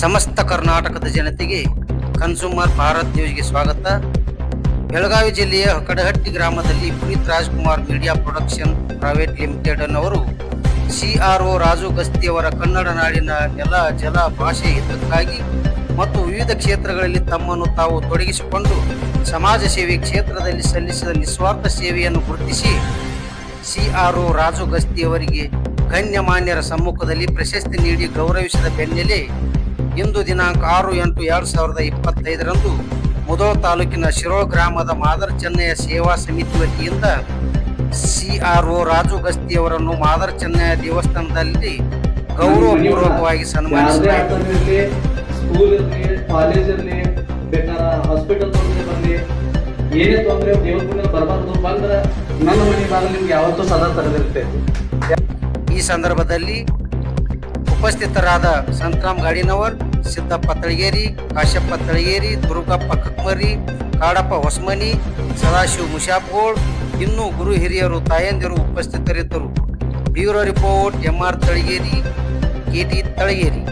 ಸಮಸ್ತ ಕರ್ನಾಟಕದ ಜನತೆಗೆ ಕನ್ಸೂಮರ್ ಭಾರತ್ ನ್ಯೂಸ್ಗೆ ಸ್ವಾಗತ. ಬೆಳಗಾವಿ ಜಿಲ್ಲೆಯ ಕಡಹಟ್ಟಿ ಗ್ರಾಮದಲ್ಲಿ Puneeth Rajkumar media production private limited ಅನ್ನವರು CRO Raju ಗಸ್ತಿಯವರ ಕನ್ನಡ ನಾಡಿನ ನೆಲ, ಜಲ, ಭಾಷೆ ಹಿತಕ್ಕಾಗಿ ಮತ್ತು ವಿವಿಧ ಕ್ಷೇತ್ರಗಳಲ್ಲಿ ತಮ್ಮನ್ನು ತಾವು ತೊಡಗಿಸಿಕೊಂಡು ಸಮಾಜ ಸೇವೆ ಕ್ಷೇತ್ರದಲ್ಲಿ ಸಲ್ಲಿಸಿದ ನಿಸ್ವಾರ್ಥ ಸೇವೆಯನ್ನು ಗುರುತಿಸಿ ಸಿಆರ್ಒ ರಾಜು ಗಸ್ತಿಯವರಿಗೆ ಗಣ್ಯಮಾನ್ಯರ ಸಮ್ಮುಖದಲ್ಲಿ ಪ್ರಶಸ್ತಿ ನೀಡಿ ಗೌರವಿಸಿದ ಬೆನ್ನಲ್ಲೇ ಇಂದು ದಿನಾಂಕ ಆರು ಎಂಟು ಎರಡು ಸಾವಿರದ ಇಪ್ಪತ್ತೈದರಂದು ಮುದೋ ತಾಲೂಕಿನ ಶಿರೋ ಗ್ರಾಮದ ಮಾದರ್ ಚೆನ್ನಯ ಸೇವಾ ಸಮಿತಿ ವತಿಯಿಂದ ಸಿಆರ್ಒ ರಾಜು ಗಸ್ತಿಯವರನ್ನು ಮಾದರ್ ಚೆನ್ನಯ ದೇವಸ್ಥಾನದಲ್ಲಿ ಗೌರವಪೂರ್ವಕವಾಗಿ ಪೂರ್ವಕವಾಗಿ ಸನ್ಮಾನಿಸಲಾಯಿತು. ಸ್ಕೂಲ್ ಇರಲಿ ಕಾಲೇಜ್ ಇರಲಿ ಬೇಕಾದ ಹಾಸ್ಪಿಟಲ್ ತೊಂದರೆ ಬರಲಿ ಏನೇ ತೊಂದರೆ ದೇವ್ರ ಪುಣ್ಯ ಬರಬಾರ್ದು. ಬಂದ್ರೆ ನನ್ನ ಮನೆ ಬಾಗಿಲು ನಿಮ್ಗೆ ಯಾವತ್ತೂ ಸದಾ ತೆರೆದಿರ್ತೈತಿ. ಈ ಸಂದರ್ಭದಲ್ಲಿ ಉಪಸ್ಥಿತರಾದ ಸಂತರಾಮ್ ಗಾಡಿನವರ್ ಸಿದ್ದಪ್ಪ ತಳಗೇರಿ, ಕಾಶಪ್ಪ ತಳಗೇರಿ, ದುರುಗಪ್ಪ ಕಕ್ಮರಿ, ಕಾಡಪ್ಪ ಹೊಸಮನಿ, ಸದಾಶಿವ ಮುಷಾಪ್ಗೋಳ್ ಇನ್ನೂ ಗುರು ಹಿರಿಯರು, ತಾಯಂದಿರು ಉಪಸ್ಥಿತರಿದ್ದರು. Bureau report M R Talageri K T Talageri.